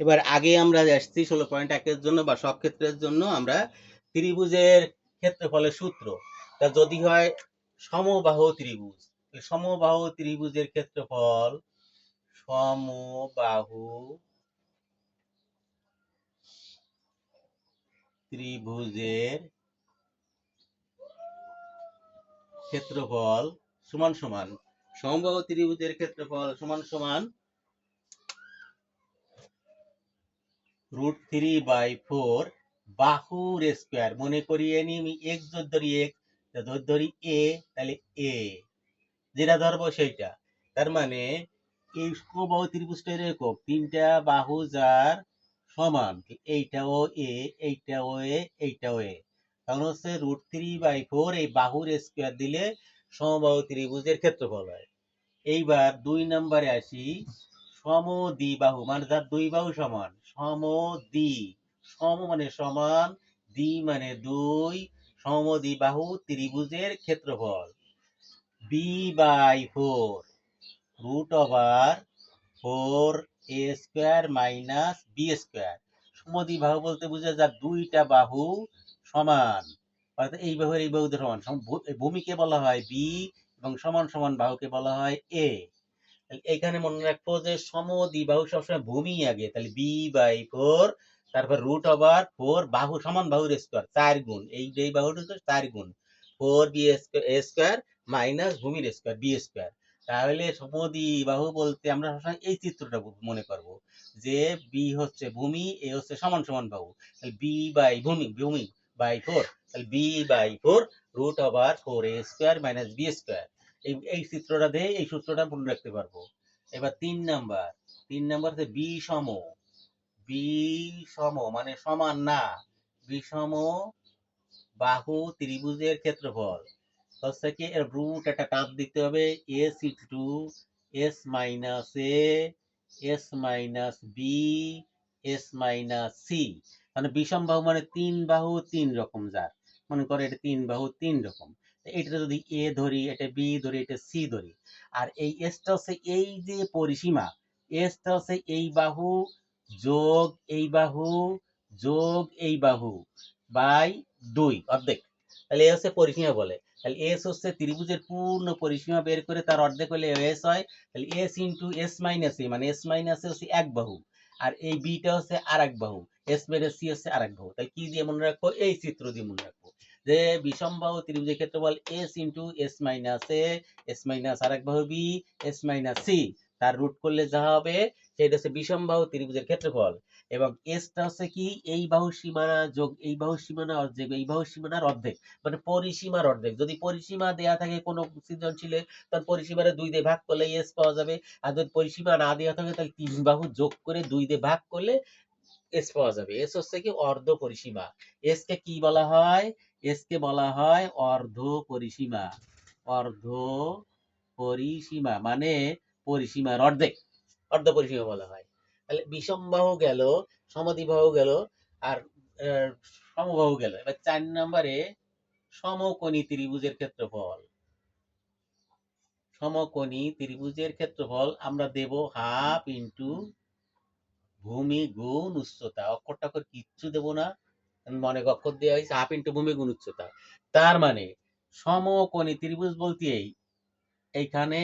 এবার আগে আমরা আসছি ষোলো পয়েন্ট একের জন্য বা সব ক্ষেত্রের জন্য আমরা ত্রিভুজের ক্ষেত্রফলের সূত্র। তা যদি হয় সমবাহু ত্রিভুজ সমবাহু ত্রিভুজের ক্ষেত্রফল সমবাহু ত্রিভুজের ক্ষেত্রফল সমান সমান, সমবাহু ত্রিভুজের ক্ষেত্রফল সমান সমান রুট থ্রি বাই ফোর বাহুর স্কোয়ার মনে করি নি আমি এক্স যদি ধরি এক্স যদি ধরি এ তাহলে এ যেটা ধরবো সেইটা। তার মানে এই সমবাহু ত্রিভুজটা এরকম, তিনটা বাহু যার সমান এইটাও এ এইটাও এ এইটাও এ তখন হচ্ছে রুট থ্রি বাই ফোর এই বাহুর স্কোয়ার দিলে সমবাহু ত্রিভুজের ক্ষেত্রফল হয়। এইবার দুই নম্বরে আসি, সমদ্বিবাহু মানে যার দুই বাহু সমান। সমদ্বি সম মানে সমান দ্বি মানে দুই সমদ্বিবাহু ত্রিভুজের ক্ষেত্রফল। B by four root over four A square minus B square সমদ্বিবাহু বলতে বোঝা যায় দুইটা বাহু সমান। অর্থাৎ এই বাহুর এই বাহুদের সমান। ভূমিকে বলা হয় বি এবং সমান সমান বাহুকে বলা হয় এ এখানে মনে রাখব যে সমদ্বিবাহু সবসময় ভূমি আগে। তাহলে বি বাই ফোর তারপর রুট ওভার ফোর বাহু সমান বাহুর স্কোয়ার চার গুণ। এই যে বাহুর হচ্ছে চার গুণ। ফোর বি স্কোয়ার মাইনাস ভূমির স্কোয়ার বি স্কোয়ার তাহলে সমদ্বিবাহু বলতে আমরা সবসময় এই চিত্রটা মনে করব যে বি হচ্ছে ভূমি এ হচ্ছে সমান সমান বাহু। তাহলে বি বাই ভূমি ভূমি বাই ফোর তাহলে B by four root over four A square minus B square এই এই চিত্রটা দিয়ে এই সূত্রটা মনে রাখতে পারব। এবার তিন নাম্বার। তিন নাম্বার হচ্ছে বি সম। বি সম মানে সমান না। বিষম বাহু ত্রিভুজের ক্ষেত্রফল। হচ্ছে কি, এর রুট একটা টাপ দিতে হবে। S two S minus A S minus B S minus C মানে বিষম বাহু মানে তিন বাহু তিন রকম যার। মনে করে এটা তিন বাহু তিন রকম। এটা যদি এ ধরি, এটা বি ধরি, এটা সি ধরি, আর এই এসটা হচ্ছে এই যে পরিসীমা এসটা হচ্ছে এই বাহু যোগ এই বাহু যোগ এই বাহু বাই দুই অর্ধেক। তাহলে এ হচ্ছে পরিসীমা বলে। তাহলে এস হচ্ছে ত্রিভুজের পূর্ণ পরিসীমা বের করে তার অর্ধেক হলে এস হয়। তাহলে S into S minus A মানে এস মাইনাস হচ্ছে এক বাহু, আর এই বিটা হচ্ছে আর এক বাহু এস মাইনাস সি হচ্ছে আর এক বাহু। তাহলে কি দিয়ে মনে রাখব? এই চিত্র দিয়ে মনে রাখব। যে বিষমবাহু ত্রিভুজের ক্ষেত্রফল S into S minus A S minus আর এক বাহু বি এস মাইনাস সি তার রুট করলে যা হবে সেটা হচ্ছে বিষমবাহু ত্রিভুজের ক্ষেত্রফল। এবং এসটা হচ্ছে কি? এই বাহু সীমানা যোগ, এই বাহু সীমানা অর্ধেক, এই বাহু সীমানার অর্ধেক মানে পরিসীমার অর্ধেক। যদি পরিসীমা দেয়া থাকে কোনো সৃজনশীলে তখন পরিসীমারে দুই দিয়ে ভাগ করলে এস পাওয়া যাবে। আর যদি পরিসীমা না দেওয়া থাকে, তাহলে তিন বাহু যোগ করে দুই দিয়ে ভাগ করলে এস পাওয়া যাবে। এস হচ্ছে কি অর্ধ পরিসীমা। এস কে কি বলা হয়? এস কে বলা হয় অর্ধ পরিসীমা অর্ধ পরিসীমা মানে পরিসীমার অর্ধেক, অর্ধ পরিসীমা বলা হয়। তাহলে বিষমবাহু গেল, সমদ্বিবাহু গেল আর সমবাহু গেল। এবার চার নম্বরে সমকোণী ত্রিভুজের ক্ষেত্রফল। সমকোণী ত্রিভুজের ক্ষেত্রফল আমরা দেব হাফ ইন্টু ভূমি গুণ উচ্চতা। অক্ষর টক্ষর কিচ্ছু দেব না। মনে অক্ষর দেওয়া হয়েছে হাফ ইন্টু ভূমি গুণ উচ্চতা। তার মানে সমকোণী ত্রিভুজ বলতে এই, এইখানে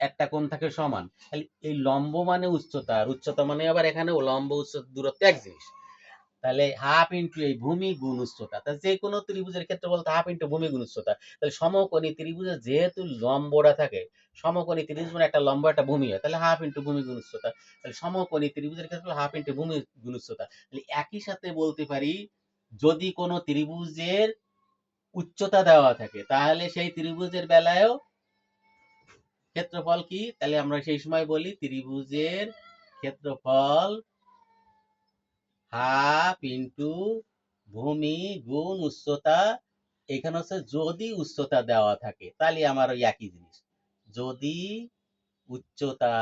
একটা কোণ থাকে সমান। তাহলে এই লম্ব মানে উচ্চতা, আর উচ্চতা মানে আবার এখানে লম্ব, উচ্চতা, দূরত্ব এক জিনিস। তাহলে হাফ ইন্টু এই ভূমি গুণ উচ্চতা তাহলে যে কোনো ত্রিভুজের ক্ষেত্রে বলতে হাফ ইন্টু ভূমি গুণ উচ্চতা। তাহলে সমকোণী ত্রিভুজে যেহেতু লম্বটা থাকে, সমকোণী ত্রিভুজ মানে একটা লম্ব, একটা ভূমি হয়, তাহলে হাফ ইন্টু ভূমি গুণ উচ্চতা। তাহলে সমকোণী ত্রিভুজের ক্ষেত্রে হাফ ইন্টু ভূমি গুণ উচ্চতা। তাহলে একই সাথে বলতে পারি যদি কোনো ত্রিভুজের উচ্চতা দেওয়া থাকে, তাহলে সেই ত্রিভুজের বেলায়ও ক্ষেত্রফল কি? তাহলে আমরা সেই সময় বলি ত্রিভুজের ক্ষেত্রফল হাফ ইন্টু ভূমি গুণ উচ্চতা। এখানে হচ্ছে যদি উচ্চতা দেওয়া থাকে, তাহলে আমার ওই একই জিনিস। যদি উচ্চতা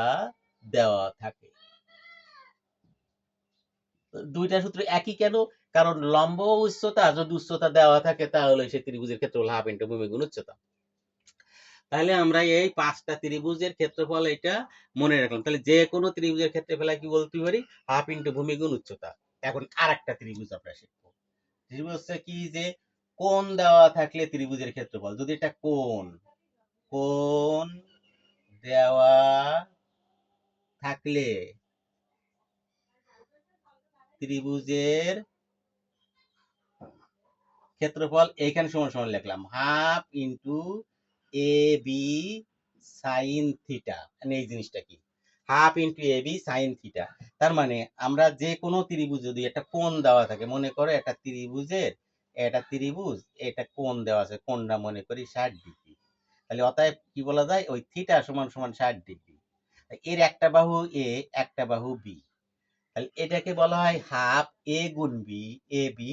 দেওয়া থাকে। দুইটা সূত্র একই কেন? কারণ লম্ব উচ্চতা যদি উচ্চতা দেওয়া থাকে, তাহলে সে ত্রিভুজের ক্ষেত্রফল হাফ ইন্টু ভূমি গুণ উচ্চতা। তাহলে আমরা এই পাঁচটা ত্রিভুজের ক্ষেত্রফল এটা মনে রাখলাম। তাহলে যে কোনো ত্রিভুজের ক্ষেত্রে ফেলা কি বলতে পারি? হাফ ইন্টু ভূমি গুণ উচ্চতা। এখন আর একটা ত্রিভুজ আমরা শিখব। ত্রিভুজ হচ্ছে কি যে, কোণ দেওয়া থাকলে ত্রিভুজের ক্ষেত্রফল। যদি এটা কোণ কোণ দেওয়া থাকলে ত্রিভুজের ক্ষেত্রফল এইখানে সমান সমান লিখলাম। Half into A B sine theta মানে এই জিনিসটা কি? Half into A B sine theta তার মানে আমরা যে কোনো ত্রিভুজ যদি একটা কোণ দেওয়া থাকে, মনে করো একটা ত্রিভুজের এটা ত্রিভুজ, এটা কোণ দেওয়া আছে, কোণটা মনে করি ষাট ডিগ্রি। তাহলে অতএব কি বলা যায়? ওই থিটা সমান সমান ষাট ডিগ্রি। এর একটা বাহু এ একটা বাহু বি তাহলে এটাকে বলা হয় হাফ এ গুণ বি এ বি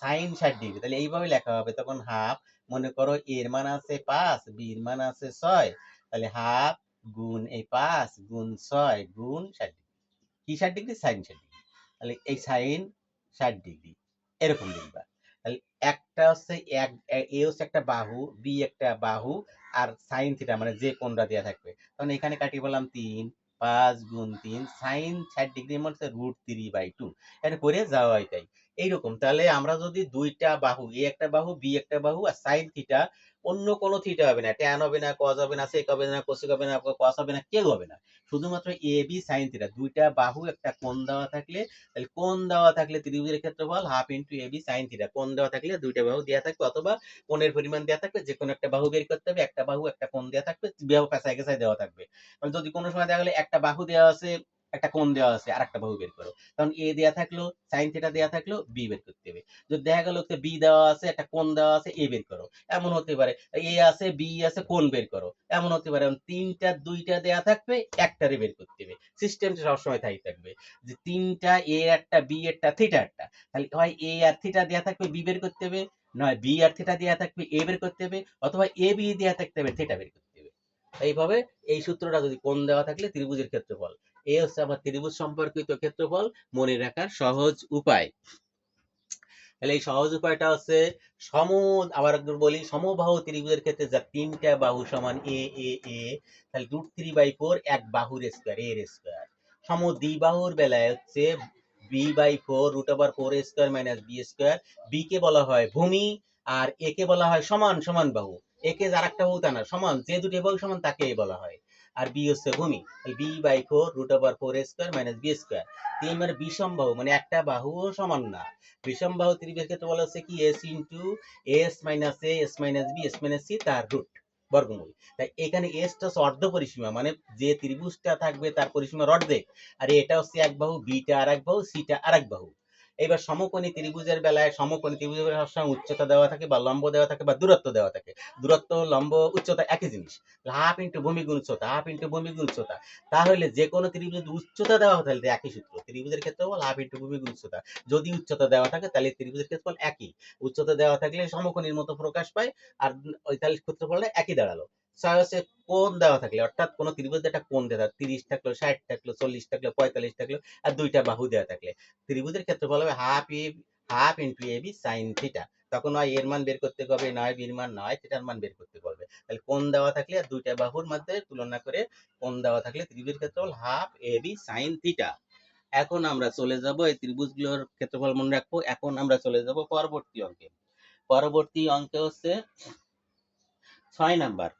সাইন ষাট ডিগ্রি তাহলে এইভাবে লেখা হবে। তখন হাফ মনে করো এর মান আছে পাঁচ বির মান আছে ছয়, তাহলে হাফ গুণ এই পাঁচ গুণ ছয় গুণ ষাট ডিগ্রি কি ষাট ডিগ্রি সাইন ষাট ডিগ্রি তাহলে এই সাইন ষাট ডিগ্রি এরকম লিখবা। তাহলে একটা হচ্ছে এক, এ হচ্ছে একটা বাহু বি একটা বাহু, আর সাইন থিটা মানে যে কোণটা দেওয়া থাকবে। তখন এখানে কাটিয়ে বললাম তিন, পাঁচ গুণ তিন সাইন ষাট ডিগ্রি মধ্যে রুট থ্রি বাই টু এটা করে যাওয়া হয় তাই। এইরকম। তাহলে আমরা যদি দুইটা বাহু, এ একটা বাহু, বি একটা বাহু আর সাইন থিটা অন্য কোনো থিটা হবে না। ট্যান হবে না কজ হবে না সেক হবে না কোসেক হবে না কস হবে না, কেউ হবে না। শুধুমাত্র এ বি সাইন থিটা দুইটা বাহু একটা কোণ দেওয়া থাকলে, তাহলে কোণ দেওয়া থাকলে ত্রিভুজের ক্ষেত্রফল half into A B sine theta কোণ দেওয়া থাকলে দুইটা বাহু দেওয়া থাকবে অথবা কোণের পরিমাণ দেওয়া থাকবে, যে কোনো একটা বাহু বের করতে হবে, একটা বাহু একটা কোণ দেওয়া থাকবে বাহু পেঁচায় গেছায় দেওয়া থাকবে। তাহলে যদি কোনো সময় দেখা গেলে একটা বাহু দেওয়া আছে একটা কোণ দেওয়া আছে আর একটা বাহু বের করো। তখন এ দেওয়া থাকল সাইন থিটা দেওয়া থাকল বি বের করতে হবে। যদি দেখা গেল বি দেওয়া আছে, একটা কোণ দেওয়া আছে এ বের করো। এমন হতে পারে এ আছে বি আছে, কোণ বের করো। এমন হতে পারে তিনটা, দুইটা দেওয়া থাকবে, একটারে বের করতে হবে। সিস্টেমটা সবসময় তাই থাকবে, যে তিনটা এ একটা বি একটা থিটা একটা। তাহলে হয় এ আর থিটা দেওয়া থাকবে বি বের করতে হবে, নয় বি আর থিটা দেওয়া থাকবে এ বের করতে হবে, অথবা এ বি দেওয়া থাকতে হবে থিটা বের করতে হবে। এইভাবে এই সূত্রটা যদি কোণ দেওয়া থাকলে, ত্রিভুজের ক্ষেত্রফল। এ হচ্ছে আমার ত্রিভুজ সম্পর্কিত ক্ষেত্রফল, মনে রাখার সহজ উপায়। তাহলে এই সহজ উপায়টা হচ্ছে সম, আবার বলি, সমবাহু ত্রিভুজের ক্ষেত্রে যা তিনটা বাহু সমান এ এ এ, তাহলে রুট থ্রি বাই ফোর এক বাহুর স্কোয়ার এর স্কোয়ার সম দ্বিবাহুর বেলায় হচ্ছে B by four root over four square minus B square B কে বলা হয় ভূমি আর এ কে বলা হয় সমান সমান বাহু। একে যার একটা বাহু তা না, সমান, যে দুটি বাহু সমান তাকে বলা হয়। আর বি হচ্ছে ভূমি। B by four root over four square minus B square তিন মানে বিষম বাহু মানে একটা বাহুও সমান না। বিষম বাহু ত্রিভুজের ক্ষেত্রে বলা হচ্ছে কি? S into S minus A S minus B S minus C তার রুট বর্গমূল। তাই এখানে এসটা হচ্ছে অর্ধ পরিসীমা মানে যে ত্রিভুজটা থাকবে তার পরিসীমার অর্ধেক। আর এটা হচ্ছে এক বাহু বিটা আর এক বাহু সিটা আর এক বাহু। এবার সমকোণী ত্রিভুজের বেলায় সমকোণী ত্রিভুজের সবসময় উচ্চতা দেওয়া থাকে বা লম্ব দেওয়া থাকে বা দূরত্ব দেওয়া থাকে। দূরত্ব, লম্ব, উচ্চতা একই জিনিস। হাফ ইন্টু ভূমি গুণ উচ্চতা হাফ ইন্টু ভূমি গুণ উচ্চতা। তাহলে যে কোনো ত্রিভুজ যদি উচ্চতা দেওয়া হয় তাহলে একই সূত্র। ত্রিভুজের ক্ষেত্রে বল হাফ ইন্টু ভূমি গুণ উচ্চতা। যদি উচ্চতা দেওয়া থাকে তাহলে ত্রিভুজের ক্ষেত্রফল একই। উচ্চতা দেওয়া থাকলে সমকোণীর মতো প্রকাশ পায় আর ওই তাহলে ক্ষেত্রফলটা একই দাঁড়াল। হচ্ছে কোণ দেওয়া থাকলে, অর্থাৎ কোনো ত্রিভুজে একটা কোণ দেওয়া থাকে তিরিশ থাকল, ষাট থাকল, চল্লিশ থাকল, পঁয়তাল্লিশ থাকল, আর দুইটা বাহু দেওয়া থাকলে। ত্রিভুজের ক্ষেত্রফল হবে half A half into A B sine theta তখন হয় এর মান বের করতে হবে, নয় বির মান, নয় থিটার মান বের করতে পারবে তাহলে কোণ দেওয়া থাকলে আর দুইটা বাহুর মধ্যে তুলনা করে কোণ দেওয়া থাকলে ত্রিভুজের ক্ষেত্রফল half A B sine theta এখন আমরা চলে যাব এই ত্রিভুজগুলোর ক্ষেত্রফল মনে রাখব। এখন আমরা চলে যাব পরবর্তী অঙ্কে। পরবর্তী অঙ্কে হচ্ছে ছয় নাম্বার।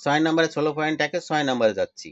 ছয় নাম্বারে ষোলো পয়েন্ট একে ছয় নাম্বারে যাচ্ছি।